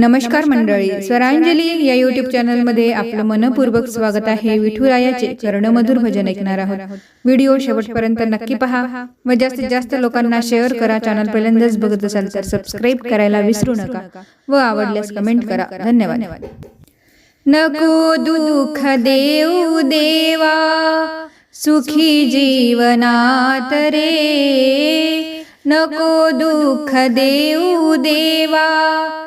नमस्कार मंडळी. स्वरांजली या युट्यूब चॅनलमध्ये आपलं मनपूर्वक स्वागत आहे. विठुरायाचे कर्णमधुर भजन ऐकणार आहोत. व्हिडिओ शेवटपर्यंत नक्की पहा. व जास्तीत जास्त लोकांना शेअर करा. चॅनल पहिल्यांदाच बघत असाल तर सबस्क्राईब करायला विसरू नका. व आवडल्यास कमेंट करा. धन्यवाद. नको दुःख देऊ देवा. सुखी जीवनात रे. नको दुःख देऊ देवा.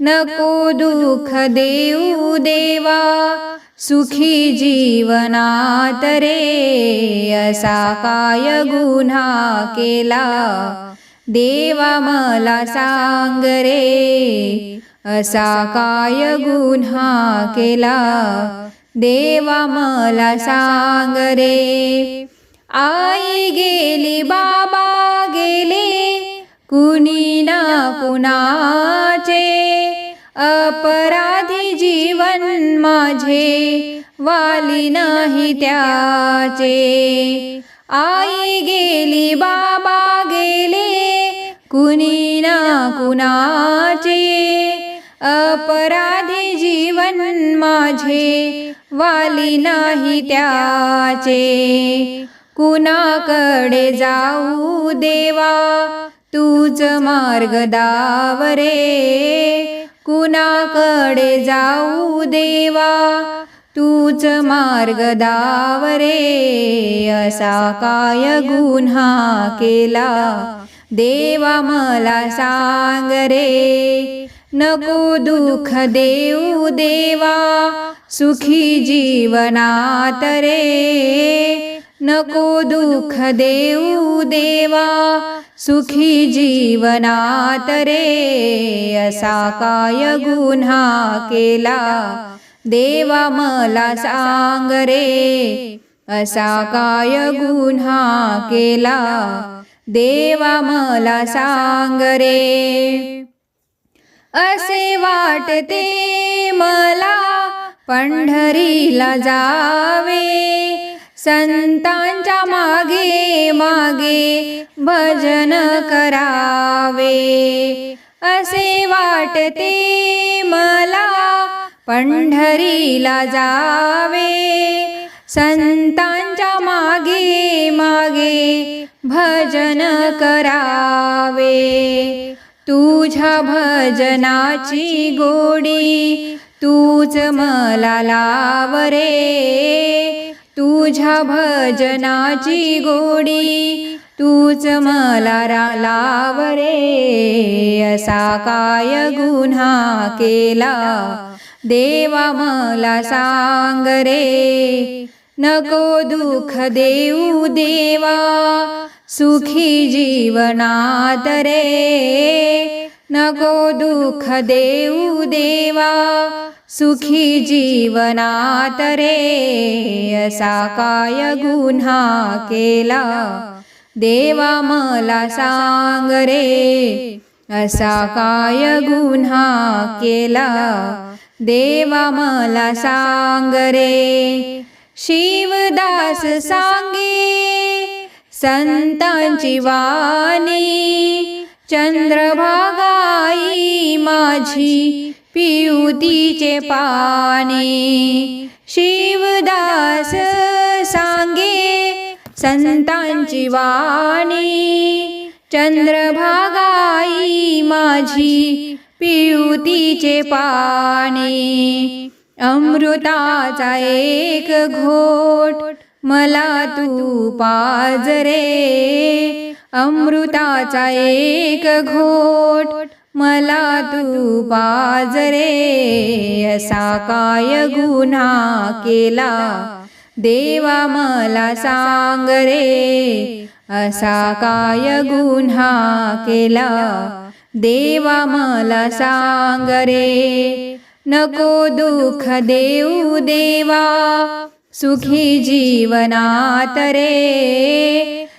नको दुःख देऊ देवा सुखी जीवनात रे असा काय गुन्हा केला? देवा मला सांग रे असा काय गुन्हा केला? देवा मला सांग रे आई गेली बाबा गेले कुणी ना कुणाचे अपराधी जीवन माझे वाली नाही त्याचे. आई गेली बाबा गेले कुणी ना कुणाचे. अपराधी जीवन माझे वाली नाही त्याचे. कुणाकडे जाऊ देवा तूच मार्ग दावरे. कुणाकडे जाऊ देवा? तूच मार्ग दावरे असा काय गुन्हा केला? देवा मला सांग रे नको दुःख देऊ देवा सुखी जीवनात रे. नको दुःख देऊ देवा सुखी जीवनात रे असा काय गुन्हा केला? देवा मला सांग रे असा काय गुन्हा केला? देवा मला सांग रे. असे वाटते मला पंढरीला जावे संतांच्या मागे मागे भजन करावे. असे वाटते मला पंढरीला जावे. संतांच्या मागे मागे भजन करावे. तुझ्या भजनाची गोडी तूच मला लाव रे. तुझ्या भजनाची गोडी तूच मला लाव रे असा काय गुन्हा केला? देवा मला सांग रे. नको दुःख देऊ देवा. सुखी जीवनात रे. नको दुःख देऊ देवा सुखी जीवनात रे असा काय गुन्हा केला? देवा मला सांग रे असा काय गुन्हा केला? देवा मला सांग रे शिवदास सांगे संतांची वाणी चंद्रभागाई माझी पियुतीचे पाणी शिवदास सांगे संतांची वाणी. चंद्रभागाई माझी पियुतीचे पाणी अमृताचा एक घोट मला तू पाज रे अमृताचा एक घोट मला तू पाज रे. असा काय गुन्हा केला? देवा मला सांग रे. असा काय गुन्हा केला? देवा मला सांग रे. नको दुःख देऊ देवा सुखी जीवनात रे.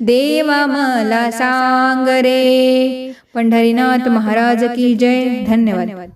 देवा मला सांग रे. पंढरीनाथ महाराज की जय. धन्यवाद.